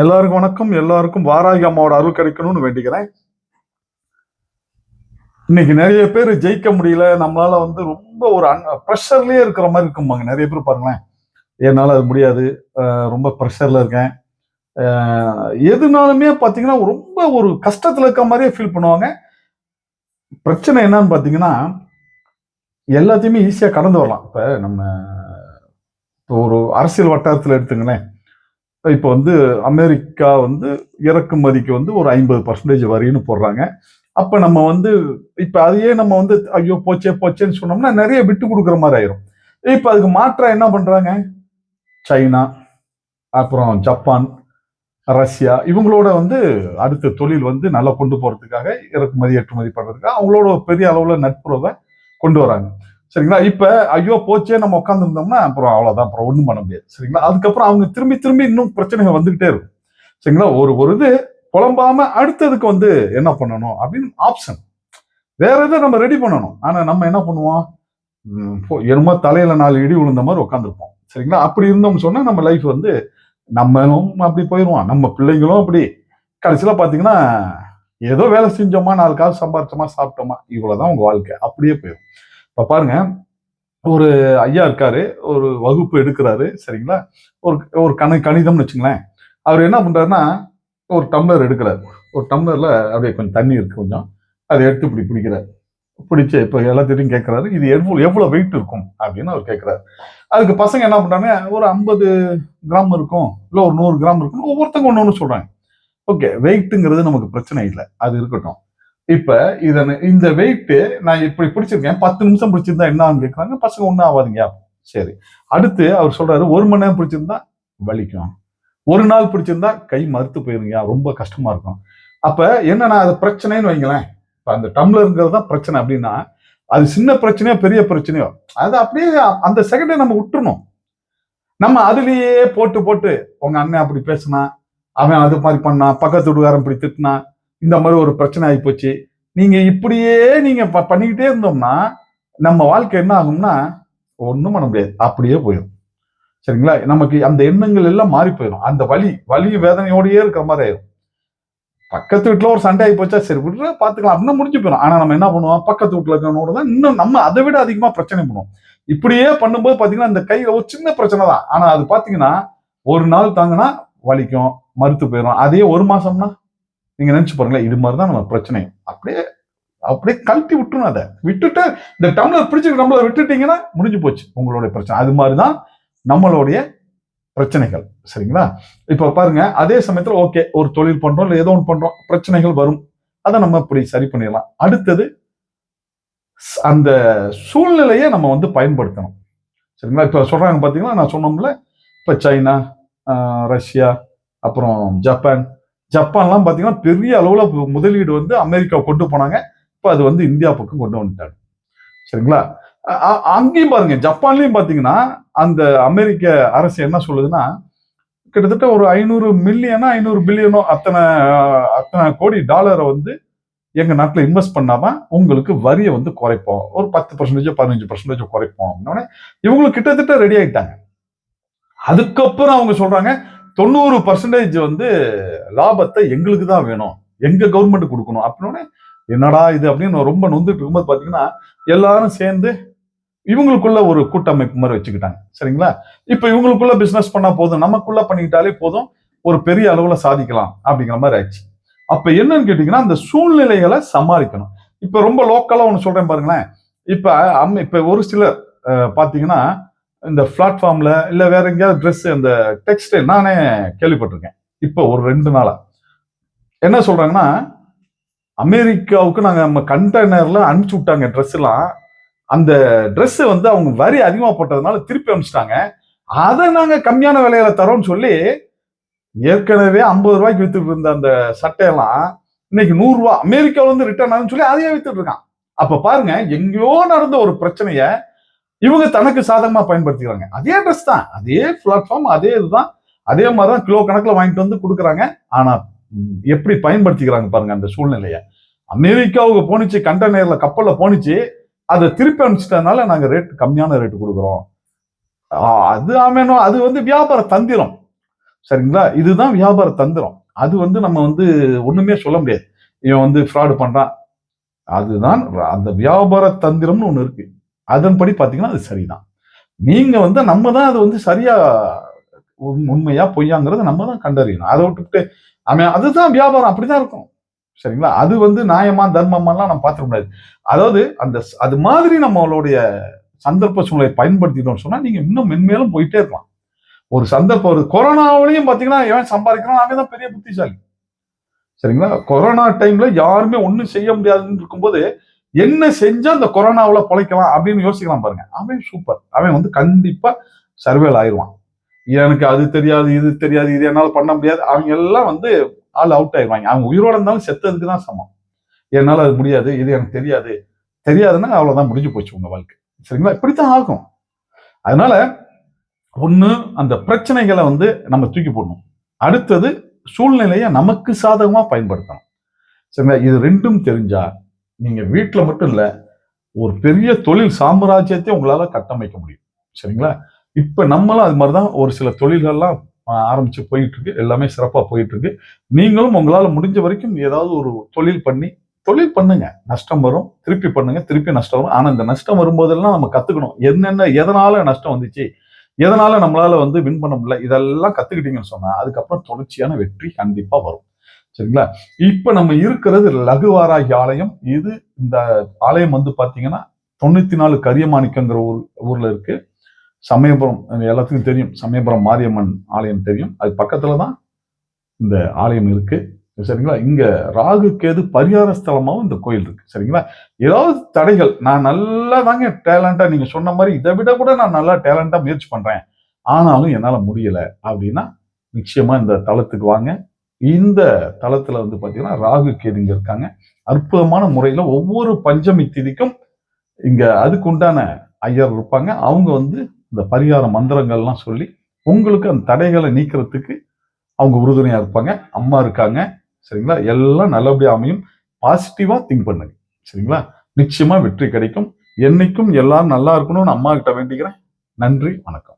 எல்லாருக்கும் வணக்கம். எல்லாருக்கும் வாராகி அம்மாவோட அருள் கிடைக்கணும்னு வேண்டிக்கிறேன். இன்னைக்கு நிறைய பேர் ஜெயிக்க முடியல. நம்மளால வந்து ரொம்ப ஒரு ப்ரெஷர்லயே இருக்கிற மாதிரி இருக்கும்பாங்க. நிறைய பேர் பாருங்களேன். என்னால் அது முடியாது. ரொம்ப ப்ரெஷர்ல இருக்கேன். எதுனாலுமே பார்த்தீங்கன்னா ரொம்ப ஒரு கஷ்டத்துல இருக்க மாதிரியே ஃபீல் பண்ணுவாங்க. பிரச்சனை என்னன்னு பார்த்தீங்கன்னா எல்லாத்தையுமே ஈஸியாக கடந்து வரலாம். இப்போ நம்ம ஒரு அரசியல் வட்டாரத்தில் எடுத்துங்களேன் இப்போ வந்து அமெரிக்கா வந்து இறக்குமதிக்கு வந்து ஒரு ஐம்பது பர்சன்டேஜ் வரின்னு போடுறாங்க. அப்போ நம்ம வந்து இப்போ அதையே நம்ம வந்து ஐயோ போச்சே போச்சேன்னு சொன்னோம்னா நிறைய விட்டு கொடுக்குற மாதிரி ஆயிரும். இப்போ அதுக்கு மாற்றா என்ன பண்ணுறாங்க சைனா அப்புறம் ஜப்பான் ரஷ்யா இவங்களோட வந்து அடுத்த தொழில் வந்து நல்லா கொண்டு போகிறதுக்காக இறக்குமதி ஏற்றுமதி பண்ணுறதுக்காக அவங்களோட பெரிய அளவில் நட்புறவை கொண்டு வராங்க. சரிங்களா? இப்போ ஐயோ போச்சே நம்ம உட்காந்துருந்தோம்னா அப்புறம் அவ்வளோதான் அப்புறம் ஒன்றும் பண்ண முடியாது. சரிங்களா? அதுக்கப்புறம் அவங்க திரும்பி திரும்பி இன்னும் பிரச்சனைகள் வந்துகிட்டே இருக்கும். சரிங்களா? ஒரு ஒரு இது புலம்பாம அடுத்ததுக்கு வந்து என்ன பண்ணணும் அப்படின்னு ஆப்ஷன் வேற எதை நம்ம ரெடி பண்ணணும். ஆனா நம்ம என்ன பண்ணுவோம்? என்னமோ தலையில நாலு இடி விழுந்த மாதிரி உட்காந்துருப்போம் சரிங்களா? அப்படி இருந்தோம்னு சொன்னா நம்ம லைஃப் வந்து நம்மளும் அப்படி போயிடுவோம் நம்ம பிள்ளைங்களும் அப்படி. கடைசியில பார்த்தீங்கன்னா ஏதோ வேலை செஞ்சோமா நாலு காசு சம்பாரிச்சோமா சாப்பிட்டோமா இவ்வளோதான் உங்கள் வாழ்க்கை. அப்படியே போயிடும் இப்போ பாருங்க ஒரு ஐயா இருக்காரு ஒரு வகுப்பு எடுக்கிறாரு சரிங்களா? ஒரு ஒரு கண கணிதம்னு வச்சுங்களேன். அவர் என்ன பண்ணுறாருன்னா ஒரு டம்ளர் எடுக்கிறார். ஒரு டம்ளரில் அப்படியே கொஞ்சம் தண்ணி இருக்குது கொஞ்சம். அதை எடுத்து இப்படி பிடிக்கிறார். பிடிச்சி இப்போ எல்லாத்திட்டையும் கேட்குறாரு இது எவ்வளோ எவ்வளோ வெயிட் இருக்கும்? அப்படின்னு அவர் கேட்குறாரு அதுக்கு பசங்க என்ன பண்ணுறாங்க ஒரு ஐம்பது கிராம் இருக்கும் இல்லை ஒரு நூறு கிராம் இருக்கும் ஒவ்வொருத்தங்க ஒன்று ஒன்று சொல்கிறாங்க ஓகே வெயிட்டுங்கிறது நமக்கு பிரச்சனை இல்லை. அது இருக்கட்டும். இப்ப இத இந்த வெயிட்டு நான் இப்படி பிடிச்சிருக்கேன். பத்து நிமிஷம் பிடிச்சிருந்தா என்ன கேட்குறாங்க கேட்கறாங்க? பசங்க ஒன்றும் ஆகாதுங்க சரி. அடுத்து அவர் சொல்றாரு ஒரு மணி நேரம் பிடிச்சிருந்தா வலிக்கும். ஒரு நாள் பிடிச்சிருந்தா கை மறுத்து போயிருங்க. ரொம்ப கஷ்டமா இருக்கும். அப்ப என்னன்னா அது பிரச்சனைன்னு வைங்களேன். இப்ப அந்த டம்ளருங்கிறது தான் பிரச்சனை அப்படின்னா அது சின்ன பிரச்சனையோ பெரிய பிரச்சனையோ அது அப்படியே அந்த செகண்டை நம்ம விட்டுறணும். நம்ம அதுலேயே போட்டு போட்டு உங்க அண்ணன் அப்படி பேசினா அவன் அது மாதிரி பண்ணான் பக்கத்து வீட்டுக்காரன் இப்படி திட்டினான் இந்த மாதிரி ஒரு பிரச்சனை ஆகி போச்சு நீங்க இப்படியே நீங்க ப- பண்ணிக்கிட்டே இருந்தோம்னா நம்ம வாழ்க்கை என்ன ஆகும்னா ஒன்றும் பண்ண முடியாது. அப்படியே போயிடும் சரிங்களா? நமக்கு அந்த எண்ணங்கள் எல்லாம் மாறி போயிடும் அந்த வலி வலி வேதனையோடயே இருக்கிற மாதிரி ஆயிடும் பக்கத்து வீட்டில் ஒரு சண்டை ஆகி போச்சா சரி விட்டுற பார்த்துக்கலாம் அப்படின்னு முடிஞ்சு போயிடும் ஆனால் நம்ம என்ன பண்ணுவோம்? பக்கத்து வீட்டில் இருக்கிறவனோட தான் இன்னும் நம்ம அதை விட அதிகமாக பிரச்சனை பண்ணுவோம். இப்படியே பண்ணும்போது பார்த்தீங்கன்னா இந்த கையில் ஒரு சின்ன பிரச்சனை தான். ஆனால் அது பார்த்தீங்கன்னா ஒரு நாள் தாங்கினா வலிக்கும் மறுத்து போயிடும் அதே ஒரு மாசம்னா? நீங்க நினைச்சு பாருங்களேன் இது மாதிரி தான் நம்ம பிரச்சனை. அப்படியே அப்படியே கழட்டி விட்டுணும் அதை. விட்டுட்டு இந்த டம்ளர் பிடிச்சிருக்க டம்ளர் விட்டுட்டீங்கன்னா முடிஞ்சு போச்சு உங்களுடைய பிரச்சனை. அது மாதிரி தான் நம்மளுடைய பிரச்சனைகள். சரிங்களா? இப்போ பாருங்க அதே சமயத்தில் ஓகே ஒரு தொழில் பண்றோம் இல்லை ஏதோ ஒன்று பண்றோம் பிரச்சனைகள் வரும். அதை நம்ம இப்படி சரி பண்ணிடலாம். அடுத்தது அந்த சூழ்நிலையை நம்ம வந்து பயன்படுத்தணும். சரிங்களா? இப்போ சொல்றாங்க பார்த்தீங்கன்னா நான் சொன்னோம்ல இப்போ சைனா ஆஹ், ரஷ்யா அப்புறம் ஜப்பான் ஜப்பான்லாம் பார்த்தீங்கன்னா பெரிய அளவில் முதலீடு வந்து அமெரிக்கா கொண்டு போனாங்க. இப்போ அது வந்து இந்தியா பக்கம் கொண்டு வந்துட்டாங்க. சரிங்களா? அங்கேயும் பாருங்க ஜப்பான்லேயும் பார்த்தீங்கன்னா அந்த அமெரிக்க அரசு என்ன சொல்லுதுன்னா கிட்டத்தட்ட ஒரு ஐநூறு மில்லியனா ஐநூறு பில்லியனோ அத்தனை அத்தனை கோடி டாலரை வந்து எங்கள் நாட்டில் இன்வெஸ்ட் பண்ணாதான் உங்களுக்கு வரியை வந்து குறைப்போம். ஒரு பத்து பர்சன்டேஜோ பதினஞ்சு பர்சன்டேஜோ குறைப்போம் அப்படின்னோடனே இவங்களுக்கு கிட்டத்தட்ட ரெடி ஆகிட்டாங்க அதுக்கப்புறம் அவங்க சொல்கிறாங்க தொண்ணூறு பர்சன்டேஜ் வந்து லாபத்தை எங்களுக்கு தான் வேணும். எங்க கவர்மெண்ட் கொடுக்கணும். அப்படின்னோடனே என்னடா இது அப்படின்னு ரொம்ப நொந்துட்டு இருக்கும்போது பாத்தீங்கன்னா எல்லாரும் சேர்ந்து இவங்களுக்குள்ள ஒரு கூட்டமைப்பு மாதிரி வச்சுக்கிட்டாங்க. சரிங்களா? இப்ப இவங்களுக்குள்ள பிசினஸ் பண்ணா போதும். நமக்குள்ள பண்ணிக்கிட்டாலே போதும். ஒரு பெரிய அளவுல சாதிக்கலாம் அப்படிங்கிற மாதிரி ஆயிடுச்சு. அப்ப என்னன்னு கேட்டீங்கன்னா அந்த சூழ்நிலைகளை சமாளிக்கணும். இப்ப ரொம்ப லோக்கலா ஒன்று சொல்றேன் பாருங்களேன். இப்ப அம் இப்ப ஒரு சிலர் பாத்தீங்கன்னா இந்த பிளாட்ஃபார்மில் இல்லை வேற எங்கேயாவது ட்ரெஸ் அந்த டெக்ஸ்டைல் நானே கேள்விப்பட்டிருக்கேன். இப்போ ஒரு ரெண்டு நாளாக என்ன சொல்கிறாங்கன்னா அமெரிக்காவுக்கு நாங்கள் நம்ம கண்டெய்னரில் அனுப்பிச்சி விட்டாங்க ட்ரெஸ் எல்லாம். அந்த ட்ரெஸ்ஸு வந்து அவங்க வரி அதிகமாகப்பட்டதுனால திருப்பி அனுப்பிச்சிட்டாங்க. அதை நாங்கள் கம்மியான விலையில தரோம்னு சொல்லி ஏற்கனவே ஐம்பது ரூபாய்க்கு வித்துட்டு இருந்த அந்த சட்டையெல்லாம் இன்னைக்கு நூறுரூவா அமெரிக்காவிலேருந்து ரிட்டர்ன் ஆகுன்னு சொல்லி அதையே வித்துட்டு இருக்கான். அப்போ பாருங்க எங்கேயோ நடந்த ஒரு பிரச்சனையை இவங்க தனக்கு சாதகமா பயன்படுத்திக்கிறாங்க. அதே ட்ரெஸ் தான். அதே பிளாட்ஃபார்ம் அதே இதுதான். அதே மாதிரி தான் கிலோ கணக்குல வாங்கிட்டு வந்து கொடுக்குறாங்க. ஆனா எப்படி பயன்படுத்திக்கிறாங்க பாருங்க அந்த சூழ்நிலையை. அமெரிக்காவுக்கு போனிச்சு கண்டெய்னர்ல கப்பல்ல போனிச்சு அதை திருப்பி அனுப்பிச்சிட்டனால நாங்க ரேட் கம்மியான ரேட்டு கொடுக்குறோம். அது ஆமேனோ அது வந்து வியாபார தந்திரம். சரிங்களா? இதுதான் வியாபார தந்திரம். அது வந்து நம்ம வந்து ஒண்ணுமே சொல்ல முடியாது. இவன் வந்து ஃப்ராடு பண்றான். அதுதான் அந்த வியாபார தந்திரம்னு ஒண்ணு இருக்கு. அதன்படி பார்த்தீங்கன்னா அது சரிதான். நீங்கள் வந்து நம்ம தான் அது வந்து சரியா உண்- உண்மையா பொய்யாங்கிறத நம்ம தான் கண்டறியணும். அதை விட்டுட்டு அவன் அதுதான் வியாபாரம். அப்படிதான் இருக்கும். சரிங்களா? அது வந்து நியாயமா தர்மமாலாம் நம்ம பார்த்துக்க முடியாது. அதாவது அந்த அது மாதிரி நம்மளுடைய சந்தர்ப்ப சூழ்நிலை பயன்படுத்திட்டோம்னு சொன்னா நீங்க இன்னும் மென்மேலும் போயிட்டே இருக்கலாம். ஒரு சந்தர்ப்பம் ஒரு கொரோனாவிலையும் பார்த்தீங்கன்னா எவன் சம்பாதிக்கிறான் அவன் தான் பெரிய புத்திசாலி. சரிங்களா? கொரோனா டைம்ல யாருமே ஒன்றும் செய்ய முடியாதுன்னு இருக்கும்போது என்ன செஞ்சா அந்த கொரோனாவில் பிழைக்கலாம் அப்படின்னு யோசிக்கலாம் பாருங்க. அவன் சூப்பர் அவன் வந்து கண்டிப்பா சர்வேல் ஆயிடுவான் எனக்கு அது தெரியாது இது தெரியாது இது என்னால் பண்ண முடியாது. அவங்க எல்லாம் வந்து ஆள் அவுட் ஆயிடுவாங்க அவங்க உயிரோட இருந்தாலும் செத்ததுக்கு தான் சமம். என்னால் அது முடியாது இது எனக்கு தெரியாது. தெரியாதுன்னா அவ்வளோதான் முடிஞ்சு போச்சு உங்க வாழ்க்கை. சரிங்களா? இப்படித்தான் ஆகும். அதனால ஒன்று அந்த பிரச்சனைகளை வந்து நம்ம தூக்கி போடணும். அடுத்தது சூழ்நிலையை நமக்கு சாதகமாக பயன்படுத்தணும். சரிங்களா? இது ரெண்டும் தெரிஞ்சா நீங்கள் வீட்டில் மட்டும் இல்லை ஒரு பெரிய தொழில் சாம்ராஜ்யத்தை உங்களால் கட்டமைக்க முடியும். சரிங்களா? இப்போ நம்மளும் அது மாதிரி தான் ஒரு சில தொழில்கள்லாம் ஆஹ், ஆரம்பிச்சு போயிட்டுருக்கு. எல்லாமே சிறப்பாக போயிட்டுருக்கு. நீங்களும் உங்களால் முடிஞ்ச வரைக்கும் ஏதாவது ஒரு தொழில் பண்ணி தொழில் பண்ணுங்க. நஷ்டம் வரும். திருப்பி பண்ணுங்க. திருப்பி நஷ்டம் வரும். ஆனால் இந்த நஷ்டம் வரும்போதெல்லாம் நம்ம கற்றுக்கணும் என்னென்ன எதனால நஷ்டம் வந்துச்சு? எதனால நம்மளால வந்து வின் பண்ண முடியல? இதெல்லாம் கத்துக்கிட்டீங்கன்னு சொன்னா அதுக்கப்புறம் தொடர்ச்சியான வெற்றி கண்டிப்பா வரும். சரிங்களா? இப்ப நம்ம இருக்கிறது லகுவாராகி ஆலயம். இது இந்த ஆலயம் வந்து பாத்தீங்கன்னா தொண்ணூத்தி நாலு கரியமாணிக்கங்கிற ஊர் ஊர்ல இருக்கு. சமயபுரம் எல்லாத்துக்கும் தெரியும். சமயபுரம் மாரியம்மன் ஆலயம் தெரியும். அது பக்கத்துல தான் இந்த ஆலயம் இருக்கு. சரிங்களா? இங்க ராகு கேது பரிகார ஸ்தலமாகவும் இந்த கோயில் இருக்கு. சரிங்களா? ஏதாவது தடைகள் நான் நல்லா தாங்க டேலண்டா நீங்க சொன்ன மாதிரி இதை விட கூட நான் நல்லா டேலண்டா முயற்சி பண்றேன். ஆனாலும் என்னால முடியல அப்படின்னா நிச்சயமா இந்த தளத்துக்கு வாங்க. இந்த தளத்துல வந்து பாத்தீங்கன்னா ராகு கேதுங்க இருக்காங்க. அற்புதமான முறையில ஒவ்வொரு பஞ்சமி திதிக்கும் இங்க அதுக்கு உண்டான ஐயர் இருப்பாங்க. அவங்க வந்து இந்த பரிகார மந்திரங்கள்லாம் சொல்லி உங்களுக்கு அந்த தடைகளை நீக்கிறதுக்கு அவங்க உறுதுணையா இருப்பாங்க. அம்மா இருக்காங்க. சரிங்களா? எல்லாம் நல்லபடியாக அமையும். பாசிட்டிவா திங்க் பண்ணுங்க. சரிங்களா? நிச்சயமா வெற்றி கிடைக்கும். என்னைக்கும் எல்லாரும் நல்லா இருக்கணும்னு அம்மா கிட்ட வேண்டிக்கிறேன். நன்றி வணக்கம்.